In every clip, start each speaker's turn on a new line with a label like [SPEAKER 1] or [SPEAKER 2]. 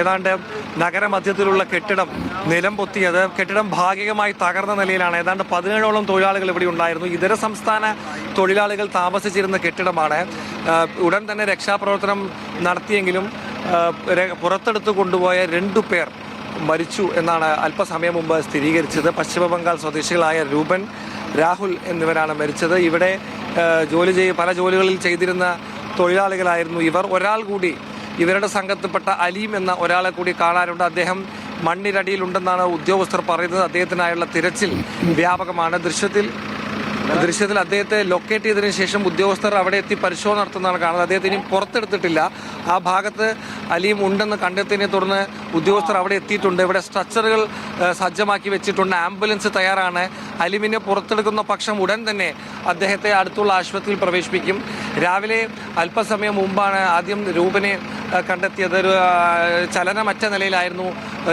[SPEAKER 1] ഏതാണ്ട് നഗരമധ്യത്തിലുള്ള കെട്ടിടം നിലം പൊത്തിയത് കെട്ടിടം ഭാഗികമായി തകർന്ന നിലയിലാണ്. ഏതാണ്ട് പതിനേഴോളം തൊഴിലാളികൾ ഇവിടെ ഉണ്ടായിരുന്നു. ഇതര സംസ്ഥാന തൊഴിലാളികൾ താമസിച്ചിരുന്ന കെട്ടിടമാണ്. ഉടൻ തന്നെ രക്ഷാപ്രവർത്തനം നടത്തിയെങ്കിലും പുറത്തെടുത്തു കൊണ്ടുപോയ രണ്ടു പേർ മരിച്ചു എന്നാണ് അല്പസമയം മുമ്പ് സ്ഥിരീകരിച്ചത്. പശ്ചിമബംഗാൾ സ്വദേശികളായ രൂപൻ രാഹുൽ എന്നിവരാണ് മരിച്ചത്. ഇവിടെ ജോലി ചെയ്ത് പല ജോലികളിൽ ചെയ്തിരുന്ന തൊഴിലാളികളായിരുന്നു ഇവർ. ഒരാൾ കൂടി ഇവരുടെ സംഘത്തിൽപ്പെട്ട അലീം എന്ന ഒരാളെ കൂടി കാണാനുണ്ട്. അദ്ദേഹം മണ്ണിനടിയിലുണ്ടെന്നാണ് ഉദ്യോഗസ്ഥർ പറയുന്നത്. അദ്ദേഹത്തിനായുള്ള തിരച്ചിൽ വ്യാപകമാണ്. ദൃശ്യത്തിൽ ദൃശ്യത്തിൽ അദ്ദേഹത്തെ ലൊക്കേറ്റ് ചെയ്തതിനു ശേഷം ഉദ്യോഗസ്ഥർ അവിടെ എത്തി പരിശോധന നടത്തുന്നതാണ് കാണുന്നത്. അദ്ദേഹത്തെ ഇനിയും പുറത്തെടുത്തിട്ടില്ല. ആ ഭാഗത്ത് അലിയും ഉണ്ടെന്ന് കണ്ടെത്തിയതിനെ തുടർന്ന് ഉദ്യോഗസ്ഥർ അവിടെ എത്തിയിട്ടുണ്ട്. ഇവിടെ സ്ട്രക്ചറുകൾ സജ്ജമാക്കി വെച്ചിട്ടുണ്ട്. ആംബുലൻസ് തയ്യാറാണ്. അലിമിനെ പുറത്തെടുക്കുന്ന പക്ഷം ഉടൻ തന്നെ അദ്ദേഹത്തെ അടുത്തുള്ള ആശുപത്രിയിൽ പ്രവേശിപ്പിക്കും. രാവിലെ അല്പസമയം മുമ്പാണ് ആദ്യം രൂപനെ കണ്ടെത്തിയത്. ഒരു ചലനമറ്റ നിലയിലായിരുന്നു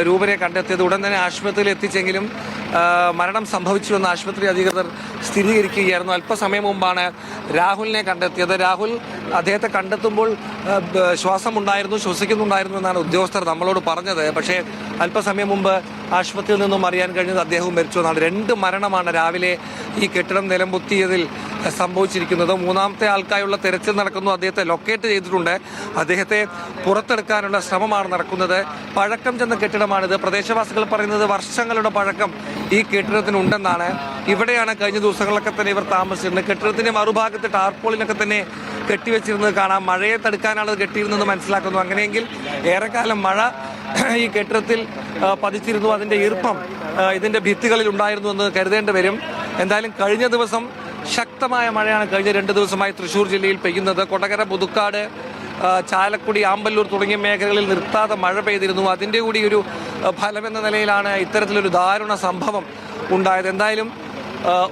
[SPEAKER 1] രൂപനെ കണ്ടെത്തിയത്. ഉടൻ തന്നെ ആശുപത്രിയിൽ എത്തിച്ചെങ്കിലും മരണം സംഭവിച്ചുവെന്ന് ആശുപത്രി അധികൃതർ സ്ഥിരീകരിക്കുകയായിരുന്നു. അല്പസമയം മുമ്പാണ് രാഹുലിനെ കണ്ടെത്തിയത്. രാഹുൽ അദ്ദേഹത്തെ കണ്ടെത്തുമ്പോൾ ശ്വാസമുണ്ടായിരുന്നു ശ്വസിക്കുന്നുണ്ടായിരുന്നു എന്നാണ് ഉദ്യോഗസ്ഥർ നമ്മളോട് പറഞ്ഞത്. പക്ഷേ അല്പസമയം മുമ്പ് ആശുപത്രിയിൽ നിന്നും അറിയാൻ കഴിഞ്ഞത് അദ്ദേഹവും മരിച്ചു എന്നാണ്. രണ്ട് മരണമാണ് രാവിലെ ഈ കെട്ടിടം നിലംപൊത്തിയതിൽ സംഭവിച്ചിരിക്കുന്നത്. മൂന്നാമത്തെ ആൾക്കായുള്ള തെരച്ചിൽ നടക്കുന്നു. അദ്ദേഹത്തെ ലൊക്കേറ്റ് ചെയ്തിട്ടുണ്ട്. അദ്ദേഹത്തെ പുറത്തെടുക്കാനുള്ള ശ്രമമാണ് നടക്കുന്നത്. പഴക്കം ചെന്ന കെട്ടിടമാണിത്. പ്രദേശവാസികൾ പറയുന്നത് വർഷങ്ങളുടെ പഴക്കം ഈ കെട്ടിടത്തിനുണ്ടെന്നാണ്. ഇവിടെയാണ് കഴിഞ്ഞ ദിവസങ്ങളിലൊക്കെ തന്നെ ഇവർ താമസിച്ചിരുന്നത് കെട്ടിടത്തിന്റെ മറുഭാഗത്ത് ടാർപോളിനൊക്കെ തന്നെ കെട്ടിവെച്ചിരുന്നത് കാണാം. മഴയെ തടുക്കാനാണ് കെട്ടിയിരുന്നത് മനസ്സിലാക്കുന്നു. അങ്ങനെയെങ്കിൽ ഏറെക്കാലം മഴ ഈ കെട്ടിടത്തിൽ പതിച്ചിരുന്നു. അതിന്റെ ഈർപ്പം ഇതിന്റെ ഭിത്തികളിൽ ഉണ്ടായിരുന്നു എന്ന് കരുതേണ്ടി വരും. എന്തായാലും കഴിഞ്ഞ ദിവസം ശക്തമായ മഴയാണ് കഴിഞ്ഞ രണ്ട് ദിവസമായി തൃശ്ശൂർ ജില്ലയിൽ പെയ്യുന്നത്. കൊടകര പുതുക്കാട് ചാലക്കുടി ആമ്പല്ലൂർ തുടങ്ങിയ മേഖലകളിൽ നിർത്താതെ മഴ പെയ്തിരുന്നു. അതിന്റെ കൂടി ഒരു ഫലമെന്ന നിലയിലാണ് ഇത്തരത്തിലൊരു ദാരുണ സംഭവം ഉണ്ടായത്. എന്തായാലും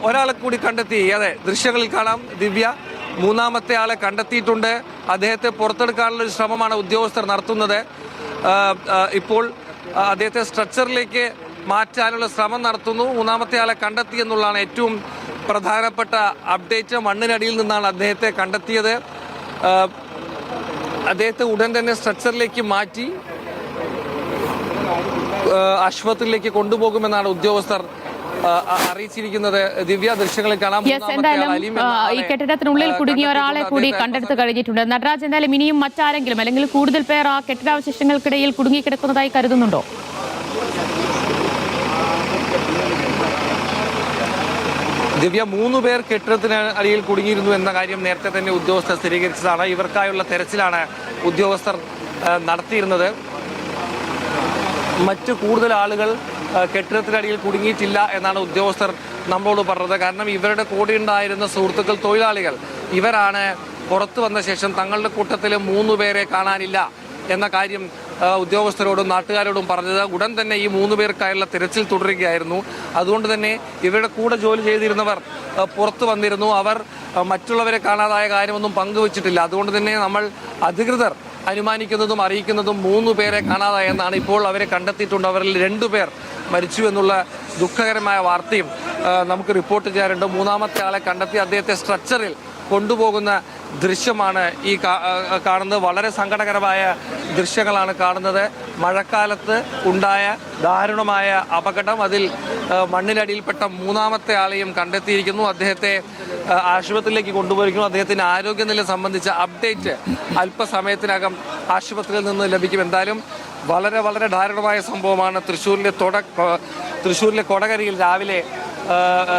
[SPEAKER 1] ഒരാളെ കൂടി കണ്ടെത്തി. അതെ ദൃശ്യങ്ങളിൽ കാണാം. ദിവ്യ മൂന്നാമത്തെ ആളെ കണ്ടെത്തിയിട്ടുണ്ട്. അദ്ദേഹത്തെ പുറത്തെടുക്കാനുള്ള ഒരു ശ്രമമാണ് ഉദ്യോഗസ്ഥർ നടത്തുന്നത്. ഇപ്പോൾ അദ്ദേഹത്തെ സ്ട്രക്ചറിലേക്ക് മാറ്റാനുള്ള ശ്രമം നടത്തുന്നു. മൂന്നാമത്തെ ആളെ കണ്ടെത്തി എന്നുള്ളതാണ് ഏറ്റവും പ്രധാനപ്പെട്ട അപ്ഡേറ്റ്. മണ്ണിനടിയിൽ നിന്നാണ് അദ്ദേഹത്തെ കണ്ടെത്തിയത്. അദ്ദേഹത്തെ ഉടൻ തന്നെ സ്ട്രക്ചറിലേക്ക് മാറ്റി ആശുപത്രിയിലേക്ക് കൊണ്ടുപോകുമെന്നാണ് ഉദ്യോഗസ്ഥർ അറിയിച്ചിരിക്കുന്നത് ദിവ്യ ദൃശ്യങ്ങളിൽ കാണാം
[SPEAKER 2] എന്തായാലും ഈ കെട്ടിടത്തിനുള്ളിൽ കുടുങ്ങിയ ഒരാളെ കൂടി കണ്ടെടുത്ത് കഴിഞ്ഞിട്ടുണ്ട്. നടരാജ് എന്തായാലും ഇനിയും മറ്റാരെങ്കിലും അല്ലെങ്കിൽ കൂടുതൽ പേർ ആ കെട്ടിടാവശിഷ്ടങ്ങൾക്കിടയിൽ കുടുങ്ങിക്കിടക്കുന്നതായി കരുതുന്നുണ്ടോ?
[SPEAKER 1] ദിവ്യ മൂന്ന് പേർ കെട്ടിടത്തിന് അടിയിൽ കുടുങ്ങിയിരുന്നു എന്ന കാര്യം നേരത്തെ തന്നെ ഉദ്യോഗസ്ഥർ സ്ഥിരീകരിച്ചതാണ്. ഇവർക്കായുള്ള തെരച്ചിലാണ് ഉദ്യോഗസ്ഥർ നടത്തിയിരുന്നത്. മറ്റ് കൂടുതൽ ആളുകൾ കെട്ടിടത്തിനടിയിൽ കുടുങ്ങിയിട്ടില്ല എന്നാണ് ഉദ്യോഗസ്ഥർ നമ്മളോട് പറഞ്ഞത്. കാരണം ഇവരുടെ കൂടെ ഉണ്ടായിരുന്ന സുഹൃത്തുക്കൾ തൊഴിലാളികൾ ഇവരാണ് പുറത്തു വന്ന ശേഷം തങ്ങളുടെ കൂട്ടത്തിൽ മൂന്ന് പേരെ കാണാനില്ല എന്ന കാര്യം ഉദ്യോഗസ്ഥരോടും നാട്ടുകാരോടും പറഞ്ഞത്. ഉടൻ തന്നെ ഈ മൂന്ന് പേർക്കായുള്ള തിരച്ചിൽ തുടരുകയായിരുന്നു. അതുകൊണ്ട് തന്നെ ഇവരുടെ കൂടെ ജോലി ചെയ്തിരുന്നവർ പുറത്തു വന്നിരുന്നു. അവർ മറ്റുള്ളവരെ കാണാതായ കാര്യമൊന്നും പങ്കുവച്ചിട്ടില്ല. അതുകൊണ്ട് തന്നെ നമ്മൾ അധികൃതർ അനുമാനിക്കുന്നതും അറിയിക്കുന്നതും മൂന്ന് പേരെ കാണാതായെന്നാണ് ഇപ്പോൾ അവരെ കണ്ടെത്തിയിട്ടുണ്ട്. അവരിൽ രണ്ടുപേർ മരിച്ചു എന്നുള്ള ദുഃഖകരമായ വാർത്തയും നമുക്ക് റിപ്പോർട്ട് ചെയ്യാറുണ്ട്. മൂന്നാമത്തെ ആളെ കണ്ടെത്തി അദ്ദേഹത്തെ സ്ട്രക്ചറിൽ കൊണ്ടുപോകുന്ന ദൃശ്യമാണ് ഈ കാണുന്നത്. വളരെ സങ്കടകരമായ ദൃശ്യങ്ങളാണ് കാണുന്നത്. മഴക്കാലത്ത് ഉണ്ടായ ദാരുണമായ അപകടം. അതിൽ മണ്ണിലടിയിൽപ്പെട്ട മൂന്നാമത്തെ ആളെയും കണ്ടെത്തിയിരിക്കുന്നു. അദ്ദേഹത്തെ ആശുപത്രിയിലേക്ക് കൊണ്ടുപോയിരിക്കുന്നു. അദ്ദേഹത്തിന്റെ ആരോഗ്യനില സംബന്ധിച്ച അപ്ഡേറ്റ് അല്പസമയത്തിനകം ആശുപത്രിയിൽ നിന്ന് ലഭിക്കും. എന്തായാലും വളരെ വളരെ ദാരുണമായ സംഭവമാണ് തൃശ്ശൂരിലെ തൊട തൃശ്ശൂരിലെ കൊടകരയിൽ രാവിലെ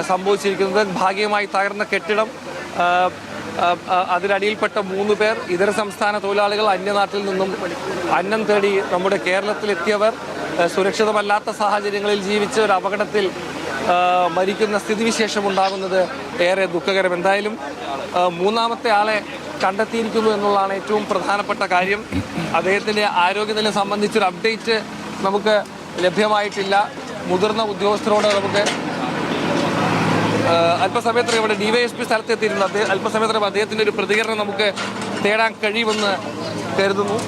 [SPEAKER 1] സംഭവിച്ചിരിക്കുന്നത്. ഭാഗികമായി തകർന്ന കെട്ടിടം അതിനടിയിൽപ്പെട്ട മൂന്ന് പേർ ഇതര സംസ്ഥാന തൊഴിലാളികൾ അന്യനാട്ടിൽ നിന്നും അന്നം തേടി നമ്മുടെ കേരളത്തിലെത്തിയവർ സുരക്ഷിതമല്ലാത്ത സാഹചര്യങ്ങളിൽ ജീവിച്ച ഒരു അപകടത്തിൽ മരിക്കുന്ന സ്ഥിതിവിശേഷം ഉണ്ടാകുന്നത് ഏറെ ദുഃഖകരം. എന്തായാലും മൂന്നാമത്തെ ആളെ കണ്ടെത്തിയിരിക്കുന്നു എന്നുള്ളതാണ് ഏറ്റവും പ്രധാനപ്പെട്ട കാര്യം. അദ്ദേഹത്തിന്റെ ആരോഗ്യനില സംബന്ധിച്ചൊരു അപ്ഡേറ്റ് നമുക്ക് ലഭ്യമായിട്ടില്ല. മുതിർന്ന ഉദ്യോഗസ്ഥരോട് നമുക്ക് ആ, അല്പസമയത്തിനകം ഇവിടെ ഡിവൈഎസ്പി സ്ഥലത്തെത്തിയിരുന്നു അദ്ദേഹം അല്പസമയത്തിനും അദ്ദേഹത്തിന്റെ ഒരു പ്രതികരണം നമുക്ക് തേടാൻ കഴിയുമെന്ന് കരുതുന്നു?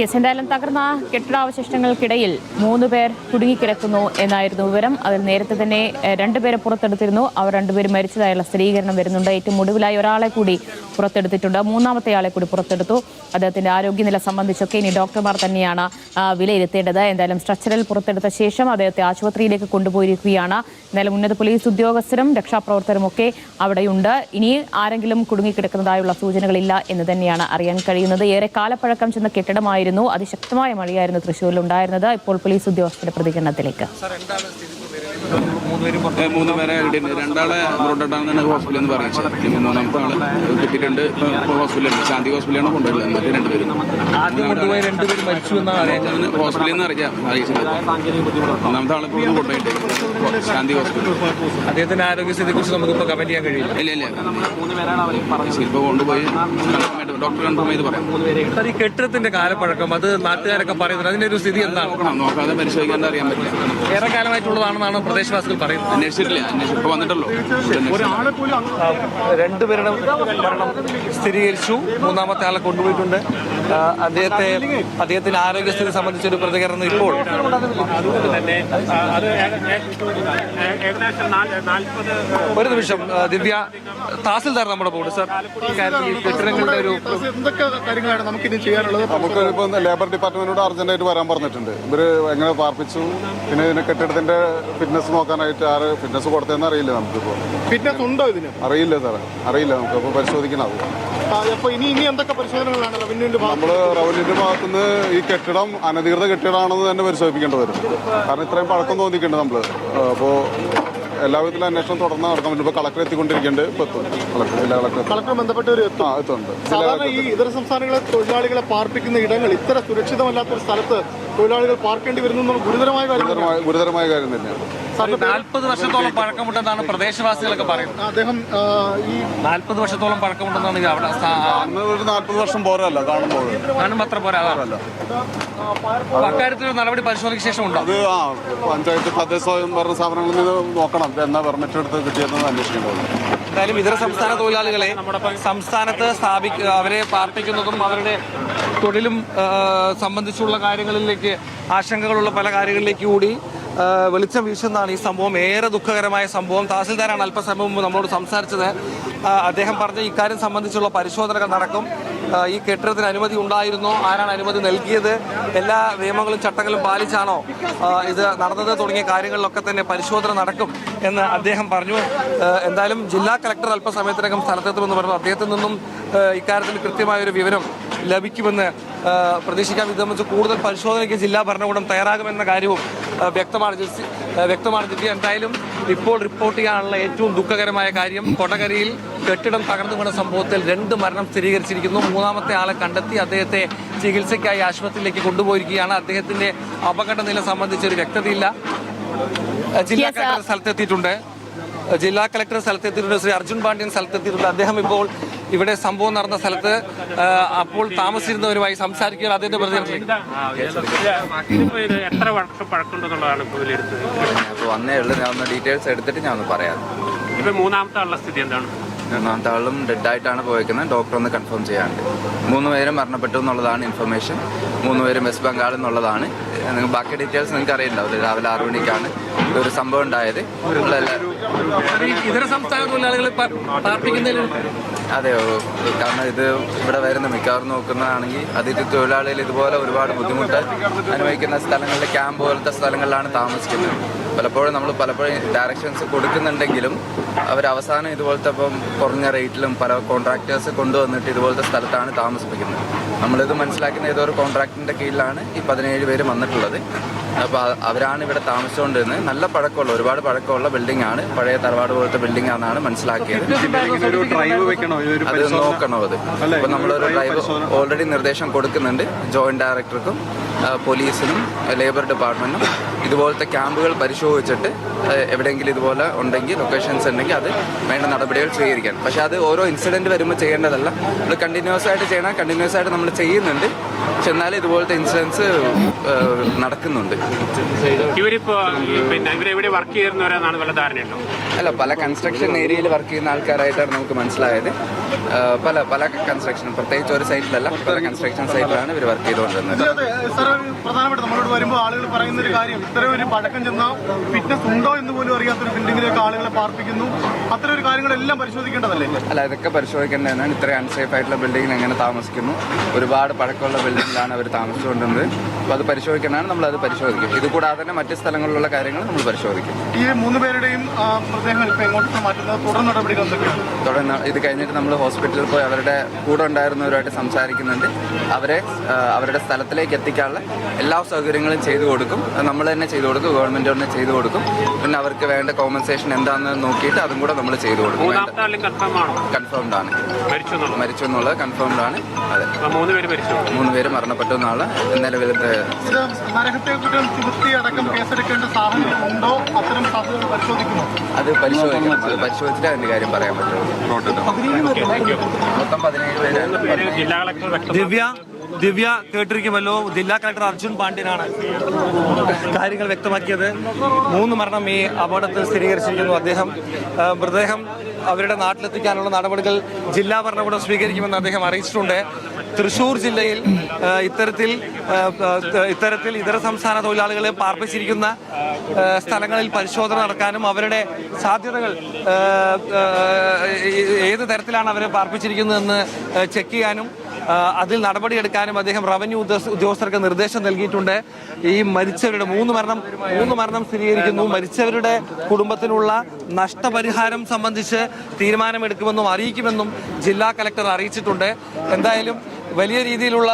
[SPEAKER 2] യെസ് തകർന്ന കെട്ടിടാവശിഷ്ടങ്ങൾക്കിടയിൽ മൂന്ന് പേർ കുടുങ്ങിക്കിടക്കുന്നു എന്നായിരുന്നു വിവരം. അതിൽ നേരത്തെ തന്നെ രണ്ടുപേരെ പുറത്തെടുത്തിരുന്നു. അവർ രണ്ടുപേരും മരിച്ചതായുള്ള സ്ഥിരീകരണം വരുന്നുണ്ട്. ഏറ്റവും ഒടുവിലായി ഒരാളെ കൂടി പുറത്തെടുത്തിട്ടുണ്ട്. മൂന്നാമത്തെ ആളെ കൂടി പുറത്തെടുത്തു. അദ്ദേഹത്തിന്റെ ആരോഗ്യനില സംബന്ധിച്ചൊക്കെ ഇനി ഡോക്ടർമാർ തന്നെയാണ് വിലയിരുത്തേണ്ടത്. എന്തായാലും സ്ട്രക്ചറിൽ പുറത്തെടുത്ത ശേഷം അദ്ദേഹത്തെ ആശുപത്രിയിലേക്ക് കൊണ്ടുപോയിരിക്കുകയാണ്. എന്നാലും ഉന്നത പോലീസ് ഉദ്യോഗസ്ഥരും രക്ഷാപ്രവർത്തകരും ഒക്കെ അവിടെയുണ്ട്. ഇനി ആരെങ്കിലും കുടുങ്ങിക്കിടക്കുന്നതായുള്ള സൂചനകളില്ല എന്ന് തന്നെയാണ് അറിയാൻ കഴിയുന്നത്. ഏറെ കാലപ്പഴക്കം ചെന്ന കെട്ടിടമായിരുന്നു. അതിശക്തമായ മഴയായിരുന്നു തൃശ്ശൂരിൽ ഉണ്ടായിരുന്നത് ഇപ്പോൾ പോലീസ് ഉദ്യോഗസ്ഥരുടെ പ്രതികരണത്തിലേക്ക്.
[SPEAKER 3] മൂന്ന് പേരെ ഇവിടെയുണ്ട് രണ്ടാളെ ബ്രോഡാണ് ഹോസ്പിറ്റലിൽ നിന്ന് പറഞ്ഞത്. പിന്നെ മൂന്നാമത്തെ ആൾ കിട്ടിയിട്ടുണ്ട്. ഹോസ്പിറ്റലിൽ ശാന്തി ഹോസ്പിറ്റലാണ് കൊണ്ടുവരുന്നത്? എന്നിട്ട് രണ്ടുപേരും. ഹോസ്പിറ്റലിൽ നിന്ന് അറിയാം. അറിയിച്ചത് മൂന്നാമത്തെ ആളെ ഇപ്പോൾ കൊണ്ടുപോയിട്ട് ശാന്തി ഹോസ്പിറ്റൽ
[SPEAKER 1] അദ്ദേഹത്തിന്റെ ആരോഗ്യസ്ഥിതിയെ കുറിച്ച് നമുക്ക് ഇപ്പോൾ കമന്റ് ചെയ്യാൻ കഴിയില്ല.
[SPEAKER 3] ഇല്ല ഇല്ല. ഇപ്പോൾ കൊണ്ടുപോയി. ഡോക്ടർ കൺഫേം ചെയ്ത് പറയാം.
[SPEAKER 1] ഈ കെട്ടിടത്തിന്റെ കാലപ്പഴക്കം അത് നാട്ടുകാരൊക്കെ പറയുന്നത് അതിന്റെ ഒരു സ്ഥിതി എന്താണ്?
[SPEAKER 3] നോക്കാതെ പരിശോധിക്കാൻ അറിയാൻ പറ്റില്ല.
[SPEAKER 1] ഏറെ കാലമായിട്ടുള്ളതാണെന്നാണ് പ്രദേശവാസികൾ പറയുന്നത്?
[SPEAKER 3] അന്വേഷിച്ചിട്ടില്ല അന്വേഷിച്ച് ഇപ്പോൾ വന്നിട്ടല്ലോ
[SPEAKER 1] രണ്ടുപേരുടെ മരണം സ്ഥിരീകരിച്ചു. മൂന്നാമത്തെ ആളെ കൊണ്ടുപോയിട്ടുണ്ട്. അദ്ദേഹത്തെ അദ്ദേഹത്തിന്റെ ആരോഗ്യസ്ഥിതി സംബന്ധിച്ചൊരു പ്രതികരണം ഇപ്പോൾ ഒരു നിമിഷം ദിവ്യ തഹസിൽദാർ നമ്മുടെ ബോർഡ് സാർ കെട്ടിടങ്ങളുടെ ഒരു
[SPEAKER 4] എന്തൊക്കെ കാര്യങ്ങളാണ് നമുക്കിനി ചെയ്യാനുള്ളത്?
[SPEAKER 5] നമുക്ക് ഇപ്പം ലേബർ ഡിപ്പാർട്ട്മെന്റിനോട് അർജന്റായിട്ട് വരാൻ പറഞ്ഞിട്ടുണ്ട്. ഇവർ എങ്ങനെ പാർപ്പിച്ചു? പിന്നെ ഇതിന് കെട്ടിടത്തിന്റെ ഫിറ്റ്നസ് നോക്കാനായിട്ട് ആര് ഫിറ്റ്നസ് കൊടുത്തതെന്ന് അറിയില്ല നമുക്കിപ്പോ.
[SPEAKER 4] ഫിറ്റ്നസ് ഉണ്ടോ ഇതിന്?
[SPEAKER 5] അറിയില്ല സാറേ അറിയില്ല നമുക്ക് അപ്പോൾ പരിശോധിക്കണം
[SPEAKER 4] നമ്മൾ ഇനി ഇനി എന്തൊക്കെ പരിശോധനകളാണ്
[SPEAKER 5] നമ്മൾ റവന്യൂന്റെ ഭാഗത്തുനിന്ന് ഈ കെട്ടിടം അനധികൃത കെട്ടിടമാണെന്ന് തന്നെ പരിശോധിക്കേണ്ടി വരും. കാരണം ഇത്രയും പഴക്കം തോന്നിക്കേണ്ടത് നമ്മൾ. അപ്പോൾ എല്ലാവിധത്തിലും അന്വേഷണം തുടർന്ന് നടക്കാൻ പറ്റും. ഇപ്പോൾ കളക്ടർ എത്തിക്കൊണ്ടിരിക്കുന്നുണ്ട്. ഇപ്പോൾ എത്തും. കളക്ടർ ജില്ലാ കളക്ടർ
[SPEAKER 4] കളക്ടർ ബന്ധപ്പെട്ടവർ
[SPEAKER 5] ആ എത്തുന്നുണ്ട്.
[SPEAKER 4] സാധാരണ ഈ ഇതര സംസ്ഥാനങ്ങളെ തൊഴിലാളികളെ പാർപ്പിക്കുന്ന ഇടങ്ങൾ ഇത്ര സുരക്ഷിതമല്ലാത്ത ഒരു സ്ഥലത്ത് തൊഴിലാളികൾ പാർക്കേണ്ടി വരുന്നു ഗുരുതരമായ കാര്യം
[SPEAKER 5] ഗുരുതരമായ കാര്യം തന്നെയാണ്?
[SPEAKER 1] നാൽപ്പത് വർഷത്തോളം പഴക്കമുണ്ടെന്നാണ് പ്രദേശവാസികളൊക്കെ പറയുന്നത്.
[SPEAKER 4] അദ്ദേഹം ഈ
[SPEAKER 1] നാൽപ്പത് വർഷത്തോളം പഴക്കമുണ്ടെന്നാണ് ഇത് അവിടെ
[SPEAKER 5] നാൽപ്പത് വർഷം പോരല്ല കാണുമ്പോൾ.
[SPEAKER 1] കാണുമ്പോൾ അത്ര പോരാ അക്കാര്യത്തിൽ നടപടി പരിശോധനയ്ക്ക് ശേഷം ഉണ്ടോ?
[SPEAKER 5] അത് ആ പഞ്ചായത്ത് തദ്ദേശ സ്വയംഭരണ സ്ഥാപനങ്ങളിൽ നിന്ന് നോക്കണം എന്നാ പെർമിറ്റ് എടുത്ത് കിട്ടിയതെന്ന് അന്വേഷിക്കേണ്ടത്
[SPEAKER 1] എന്തായാലും ഇതര സംസ്ഥാന തൊഴിലാളികളെ സംസ്ഥാനത്ത് സ്ഥാപിക്കുക അവരെ പാർപ്പിക്കുന്നതും അവരുടെ തൊഴിലും സംബന്ധിച്ചുള്ള കാര്യങ്ങളിലേക്ക് ആശങ്കകളുള്ള പല കാര്യങ്ങളിലേക്ക് കൂടി വെളിച്ചം വീശുന്നതാണ് ഈ സംഭവം. ഏറെ ദുഃഖകരമായ സംഭവം. തഹസിൽദാരാണ് അല്പസമയം മുമ്പ് നമ്മളോട് സംസാരിച്ചത്. അദ്ദേഹം പറഞ്ഞ ഇക്കാര്യം സംബന്ധിച്ചുള്ള പരിശോധനകൾ നടക്കും. ഈ കെട്ടിടത്തിന് അനുമതി ഉണ്ടായിരുന്നോ. ആരാണ് അനുമതി നൽകിയത്? എല്ലാ നിയമങ്ങളും ചട്ടങ്ങളും പാലിച്ചാണോ? ഇത് നടന്നത് തുടങ്ങിയ കാര്യങ്ങളിലൊക്കെ തന്നെ പരിശോധന നടക്കും എന്ന് അദ്ദേഹം പറഞ്ഞു. എന്തായാലും ജില്ലാ കളക്ടർ അല്പസമയത്തിനകം സ്ഥലത്തെത്തുമെന്ന് പറഞ്ഞു. അദ്ദേഹത്തിൽ നിന്നും ഇക്കാര്യത്തിൽ കൃത്യമായൊരു വിവരം ലഭിക്കുമെന്ന് പ്രതീക്ഷിക്കാം ഇത് സംബന്ധിച്ച് കൂടുതൽ പരിശോധനയ്ക്ക് ജില്ലാ ഭരണകൂടം തയ്യാറാകുമെന്ന കാര്യവും വ്യക്തമാണ് ജസ്റ്റിസ് വ്യക്തമാണ് ദിവ്യ എന്തായാലും ഇപ്പോൾ റിപ്പോർട്ട് ചെയ്യാനുള്ള ഏറ്റവും ദുഃഖകരമായ കാര്യം കൊടകരയിൽ കെട്ടിടം തകർന്നു വീണ സംഭവത്തിൽ രണ്ട് മരണം സ്ഥിരീകരിച്ചിരിക്കുന്നു. മൂന്നാമത്തെ ആളെ കണ്ടെത്തി അദ്ദേഹത്തെ ചികിത്സയ്ക്കായി ആശുപത്രിയിലേക്ക് കൊണ്ടുപോയിരിക്കുകയാണ്. അദ്ദേഹത്തിന്റെ അപകട നില സംബന്ധിച്ച് ഒരു വ്യക്തതയില്ല. ജില്ലാ
[SPEAKER 2] കലക്ടർ
[SPEAKER 1] കളക്ടർ സ്ഥലത്തെത്തിയിട്ടുണ്ട് ജില്ലാ കളക്ടർ സ്ഥലത്തെത്തിയിട്ടുണ്ട്. ശ്രീ അർജുൻ പാണ്ഡ്യൻ സ്ഥലത്തെത്തിയിട്ടുണ്ട്. അദ്ദേഹം ഇപ്പോൾ ഇവിടെ സംഭവം നടന്ന സ്ഥലത്ത് അപ്പോൾ താമസിച്ചിരുന്നവരുമായി സംസാരിക്കുക അതിന്റെ
[SPEAKER 6] എത്ര വർഷം പഴക്കമുണ്ടെന്നുള്ളതാണ് ഇപ്പോൾ വിലയിരുത്തത്
[SPEAKER 7] അപ്പോൾ വന്നേ ഉള്ളൂ. ഞാൻ ഒന്ന് ഡീറ്റെയിൽസ് എടുത്തിട്ട് ഞാൻ ഒന്ന് പറയാം.
[SPEAKER 6] ഇപ്പൊ മൂന്നാമത്തെ ആളുടെ സ്ഥിതി എന്താണ്?
[SPEAKER 7] ഒന്നാമത്തെ ആളും ഡെഡായിട്ടാണ് പോയേക്കുന്നത്. ഡോക്ടർ ഒന്ന് കൺഫേം ചെയ്യാണ്ട് മൂന്ന് പേരും മരണപ്പെട്ടു എന്നുള്ളതാണ് ഇൻഫർമേഷൻ മൂന്ന് പേരും വെസ്റ്റ് ബംഗാളിൽ നിന്നുള്ളതാണ് നിങ്ങൾ ബാക്കി ഡീറ്റെയിൽസ് നിങ്ങൾക്ക് അറിയണ്ടാവില്ല രാവിലെ ആറു മണിക്കാണ് ഒരു സംഭവം ഉണ്ടായത്.
[SPEAKER 1] ഇതര സംസ്ഥാന തൊഴിലാളികളെ പാർപ്പിക്കുന്നതിൽ
[SPEAKER 7] അതെ കാരണം ഇത് ഇവിടെ വരുന്ന മിക്കവാറും നോക്കുന്നതാണെങ്കിൽ അതിഥി തൊഴിലാളികൾ ഇതുപോലെ ഒരുപാട് ബുദ്ധിമുട്ട് അനുഭവിക്കുന്ന സ്ഥലങ്ങളിൽ ക്യാമ്പ് പോലത്തെ സ്ഥലങ്ങളിലാണ് താമസിക്കുന്നത്. പലപ്പോഴും നമ്മൾ പലപ്പോഴും ഡയറക്ഷൻസ് കൊടുക്കുന്നുണ്ടെങ്കിലും അവർ അവസാനം ഇതുപോലത്തെ ഇപ്പം കുറഞ്ഞ റേറ്റിലും പല കോൺട്രാക്ടേഴ്സ് കൊണ്ടുവന്നിട്ട് ഇതുപോലത്തെ സ്ഥലത്താണ് താമസിപ്പിക്കുന്നത്. നമ്മളിത് മനസ്സിലാക്കുന്ന ഏതോ ഒരു കോൺട്രാക്ടിന്റെ കീഴിലാണ് ഈ പതിനേഴ് പേര് വന്നിട്ടുള്ളത്. അപ്പോൾ അവരാണ് ഇവിടെ താമസിച്ചുകൊണ്ടിരുന്നത്. നല്ല പഴക്കമുള്ള ഒരുപാട് പഴക്കമുള്ള ബിൽഡിംഗ് ആണ് പഴയ തറവാട് പോലത്തെ ബിൽഡിംഗ് ആണെന്നാണ് മനസ്സിലാക്കിയത്
[SPEAKER 5] ഒരു ഡ്രൈവ് വെക്കണോ? ഒരു
[SPEAKER 7] അത് നോക്കണോ അത്. അപ്പോൾ നമ്മളൊരു ഡ്രൈവ് ഓൾറെഡി നിർദ്ദേശം കൊടുക്കുന്നുണ്ട്. ജോയിന്റ് ഡയറക്ടർക്കും പോലീസിനും ലേബർ ഡിപ്പാർട്ട്മെന്റും ഇതുപോലത്തെ ക്യാമ്പുകൾ പരിശോധിച്ചിട്ട് എവിടെയെങ്കിലും ഇതുപോലെ ഉണ്ടെങ്കിൽ ലൊക്കേഷൻസ് ഉണ്ടെങ്കിൽ അത് വേണ്ട നടപടികൾ സ്വീകരിക്കാൻ. പക്ഷേ അത് ഓരോ ഇൻസിഡന്റ് വരുമ്പോൾ ചെയ്യേണ്ടതല്ല. നമ്മൾ കണ്ടിന്യൂസ് ആയിട്ട് ചെയ്യണം. കണ്ടിന്യൂസ് ആയിട്ട് നമ്മൾ ചെയ്യുന്നുണ്ട്. പക്ഷെ എന്നാലും ഇതുപോലത്തെ ഇൻസിഡൻസ് നടക്കുന്നുണ്ട്.
[SPEAKER 6] ഇവരിപ്പോ പിന്നെ ഇവരെവിടെ വർക്ക് ചെയ്യുന്നവരാണെന്നാണ് വല്ല ധാരണയുണ്ടോ?
[SPEAKER 7] അല്ല പല കൺസ്ട്രക്ഷൻ ഏരിയയിൽ വർക്ക് ചെയ്യുന്ന ആൾക്കാരായിട്ടാണ് നമുക്ക് മനസ്സിലായത്. പല പല കൺസ്ട്രക്ഷൻ പ്രത്യേകിച്ച് ഒരു സൈറ്റിലല്ല പല കൺസ്ട്രക്ഷൻ സൈറ്റിലാണ് ഇവർ വർക്ക് ചെയ്തുകൊണ്ടിരുന്നത്.
[SPEAKER 4] പ്രധാനപ്പെട്ട നമ്മളോട് വരുമ്പോൾ ആളുകൾ പറയുന്ന ഒരു കാര്യം ഇത്തരം ഒരു പഴക്കം ചെന്ന ഫിറ്റ്നസ് ഉണ്ടോ എന്ന് പോലും അറിയാത്തൊരു ബിൽഡിങ്ങിലേക്ക് ആളുകളെ പാർപ്പിക്കുന്നു. അത്തരം ഒരു കാര്യങ്ങളെല്ലാം പരിശോധിക്കേണ്ടതല്ലേ?
[SPEAKER 7] അല്ല ഇതൊക്കെ പരിശോധിക്കേണ്ടതാണ്. ഇത്രയും അൺസേഫ് ആയിട്ടുള്ള ബിൽഡിംഗിൽ എങ്ങനെ താമസിക്കുന്നു? ഒരുപാട് പഴക്കമുള്ള ബിൽഡിങ്ങിലാണ് അവർ താമസിച്ചുകൊണ്ടിരുന്നത്. അപ്പോൾ അത് പരിശോധിക്കേണ്ടതാണ് നമ്മൾ അത് പരിശോധിക്കും. ഇത് കൂടാതെ തന്നെ മറ്റ് സ്ഥലങ്ങളിലുള്ള കാര്യങ്ങൾ നമ്മൾ പരിശോധിക്കും.
[SPEAKER 4] ഈ മൂന്ന് പേരുടെയും ഇപ്പോൾ എങ്ങോട്ട് മാറ്റുന്നത്? തുടർ നടപടികൾ
[SPEAKER 7] തുടർന്ന് ഇത് കഴിഞ്ഞിട്ട് നമ്മൾ ഹോസ്പിറ്റലിൽ പോയി അവരുടെ കൂടെ ഉണ്ടായിരുന്നവരുമായിട്ട് സംസാരിക്കുന്നുണ്ട്. അവരെ അവരുടെ സ്ഥലത്തിലേക്ക് എത്തിക്കാനുള്ള എല്ലാ സൗകര്യങ്ങളും ചെയ്തു കൊടുക്കും. നമ്മൾ തന്നെ ചെയ്തു കൊടുക്കും ഗവൺമെന്റ് തന്നെ ചെയ്തു കൊടുക്കും. പിന്നെ അവർക്ക് വേണ്ട കോമ്പൻസേഷൻ എന്താണെന്ന് നോക്കിയിട്ട് അതും കൂടെ നമ്മൾ ചെയ്തു കൊടുക്കും. കൺഫേംഡ് ആണ്?
[SPEAKER 6] മരിച്ചു എന്നുള്ളത്.
[SPEAKER 7] കൺഫേംഡ് ആണ്. അതെ.
[SPEAKER 6] ആ മൂന്ന് പേര് മരിച്ചു.
[SPEAKER 7] മൂന്ന് പേര് മരണപ്പെട്ടു എന്നാണ് നിലവിലത്തെ അത് പരിശോധിക്കണം അത് പരിശോധിച്ചിട്ട് അതിന്റെ കാര്യം പറയാൻ പറ്റുള്ളൂ.
[SPEAKER 1] ദിവ്യ ദിവ്യ കേട്ടിരിക്കുമല്ലോ. ജില്ലാ കളക്ടർ അർജുൻ പാണ്ഡ്യനാണ് കാര്യങ്ങൾ വ്യക്തമാക്കിയത്. മൂന്ന് മരണം ഈ അപകടത്തിൽ സ്ഥിരീകരിച്ചിരിക്കുന്നു. അദ്ദേഹം മൃതദേഹം അവരുടെ നാട്ടിലെത്തിക്കാനുള്ള നടപടികൾ ജില്ലാ ഭരണകൂടം സ്വീകരിക്കുമെന്ന് അദ്ദേഹം അറിയിച്ചിട്ടുണ്ട്. തൃശൂർ ജില്ലയിൽ ഇത്തരത്തിൽ ഇത്തരത്തിൽ ഇതര സംസ്ഥാന തൊഴിലാളികളെ പാർപ്പിച്ചിരിക്കുന്ന സ്ഥലങ്ങളിൽ പരിശോധന നടക്കാനും അവരുടെ സാധ്യതകൾ ഏത് തരത്തിലാണ് അവരെ പാർപ്പിച്ചിരിക്കുന്നതെന്ന് ചെക്ക് ചെയ്യാനും അതിൽ നടപടിയെടുക്കാനും അദ്ദേഹം റവന്യൂ ഉദ്യോഗസ്ഥർക്ക് നിർദ്ദേശം നൽകിയിട്ടുണ്ട്. ഈ മരിച്ചവരുടെ മൂന്ന് മരണം മൂന്ന് മരണം സ്ഥിരീകരിക്കുന്നു. മരിച്ചവരുടെ കുടുംബത്തിനുള്ള നഷ്ടപരിഹാരം സംബന്ധിച്ച് തീരുമാനമെടുക്കുമെന്നും അറിയിക്കുമെന്നും ജില്ലാ കലക്ടർ അറിയിച്ചിട്ടുണ്ട്. എന്തായാലും വലിയ രീതിയിലുള്ള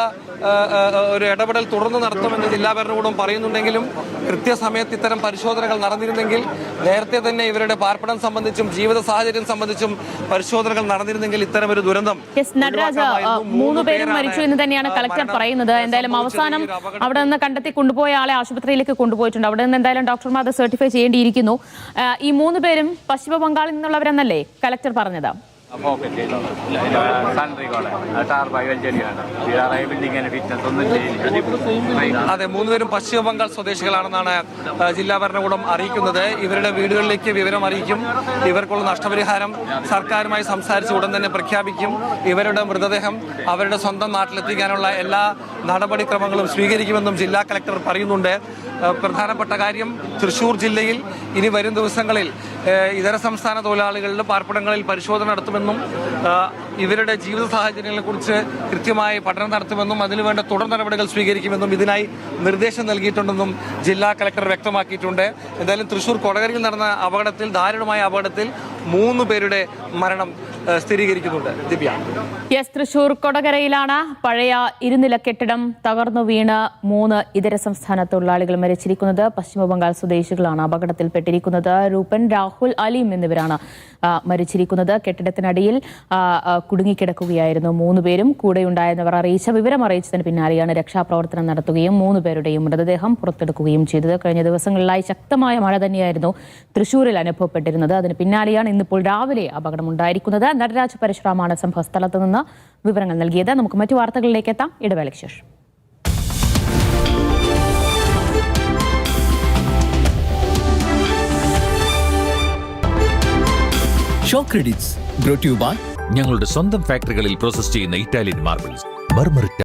[SPEAKER 1] ഒരു ഇടപെടൽ തുടർന്ന് നടത്തുമെന്ന് ജില്ലാ ഭരണകൂടം പറയുന്നുണ്ടെങ്കിലും കൃത്യസമയത്ത് ഇത്തരം പരിശോധനകൾ നടന്നിരുന്നെങ്കിൽ നേരത്തെ തന്നെ ഇവരുടെ പാർപ്പിടം സംബന്ധിച്ചും ജീവിത സാഹചര്യം സംബന്ധിച്ചും പരിശോധനകൾ നടന്നിരുന്നെങ്കിൽ ഇത്തരം ഒരു ദുരന്തം
[SPEAKER 2] നടരാജ മൂന്ന് പേരും മരിച്ചു എന്ന് തന്നെയാണ് കളക്ടർ പറയുന്നത്. എന്തായാലും അവസാനം അവിടെ നിന്ന് കണ്ടെത്തി കൊണ്ടുപോയ ആളെ ആശുപത്രിയിലേക്ക് കൊണ്ടുപോയിട്ടുണ്ട്. അവിടെ നിന്ന് എന്തായാലും ഡോക്ടർമാർ അത് സർട്ടിഫൈ ചെയ്യേണ്ടിയിരിക്കുന്നു. ഈ മൂന്ന് പേരും പശ്ചിമ ബംഗാളിൽ നിന്നുള്ളവരെന്നല്ലേ കളക്ടർ പറഞ്ഞത്?
[SPEAKER 1] അതെ മൂന്നുപേരും പശ്ചിമ ബംഗാൾ സ്വദേശികളാണെന്നാണ് ജില്ലാ ഭരണകൂടം അറിയിക്കുന്നത്. ഇവരുടെ വീടുകളിലേക്ക് വിവരം അറിയിക്കും. ഇവർക്കുള്ള നഷ്ടപരിഹാരം സർക്കാരുമായി സംസാരിച്ച് ഉടൻ തന്നെ പ്രഖ്യാപിക്കും. ഇവരുടെ മൃതദേഹം അവരുടെ സ്വന്തം നാട്ടിലെത്തിക്കാനുള്ള എല്ലാ നടപടിക്രമങ്ങളും സ്വീകരിക്കുമെന്നും ജില്ലാ കളക്ടർ പറയുന്നുണ്ട്. പ്രധാനപ്പെട്ട കാര്യം തൃശൂർ ജില്ലയിൽ ഇനി വരും ദിവസങ്ങളിൽ ഇതര സംസ്ഥാന തൊഴിലാളികളുടെ പാർപ്പിടങ്ങളിൽ പരിശോധന നടത്തുമെന്നും ഇവരുടെ ജീവിത സാഹചര്യങ്ങളെക്കുറിച്ച് കൃത്യമായി പഠനം നടത്തുമെന്നും അതിനുവേണ്ട തുടർ നടപടികൾ സ്വീകരിക്കുമെന്നും ഇതിനായി നിർദ്ദേശം നൽകിയിട്ടുണ്ടെന്നും ജില്ലാ കലക്ടർ വ്യക്തമാക്കിയിട്ടുണ്ട്. എന്തായാലും തൃശൂർ കൊടകരയിൽ നടന്ന അപകടത്തിൽ ദാരുണമായ അപകടത്തിൽ മൂന്ന് പേരുടെ മരണം സ്ഥിരീകരിക്കുന്നുണ്ട്. ദിവ്യ.
[SPEAKER 2] യെസ് തൃശൂർ കൊടകരയിലാണ് പഴയ ഇരുനില കെട്ടിടം തകർന്നു വീണ് മൂന്ന് ഇതര സംസ്ഥാന തൊഴിലാളികൾ മരിച്ചിരിക്കുന്നത്. പശ്ചിമബംഗാൾ സ്വദേശികളാണ് അപകടത്തിൽപ്പെട്ടിരിക്കുന്നത്. രൂപൻ രാഹുൽ അലീം എന്നിവരാണ് മരിച്ചിരിക്കുന്നത്. കെട്ടിടത്തിനടിയിൽ കുടുങ്ങിക്കിടക്കുകയായിരുന്നു മൂന്ന് പേരും. കൂടെയുണ്ടായിരുന്നവർ അറിയിച്ച വിവരം അറിയിച്ചതിന് പിന്നാലെയാണ് രക്ഷാപ്രവർത്തനം നടത്തുകയും മൂന്ന് പേരുടെയും മൃതദേഹം പുറത്തെടുക്കുകയും ചെയ്തത്. കഴിഞ്ഞ ദിവസങ്ങളിലായി ശക്തമായ മഴ തന്നെയായിരുന്നു തൃശൂരിൽ അനുഭവപ്പെട്ടിരുന്നത്. അതിന് പിന്നാലെയാണ് ഇന്നിപ്പോൾ രാവിലെ അപകടമുണ്ടായിരിക്കുന്നത്. നടരാജ് പരശുറാമാണ് സംഭവ സ്ഥലത്ത് നിന്ന് വിവരങ്ങൾ നൽകിയത്. നമുക്ക് മറ്റു വാർത്തകളിലേക്ക് എത്താം. ഇടവേളയ്ക്ക് ശേഷം.
[SPEAKER 8] Show credits brought you by
[SPEAKER 9] ഞങ്ങളുടെ സ്വന്തം ഫാക്ടറികളിൽ പ്രോസസ് ചെയ്യുന്ന ഇറ്റാലിയൻ മാർബിൾസ് മർമറിറ്റ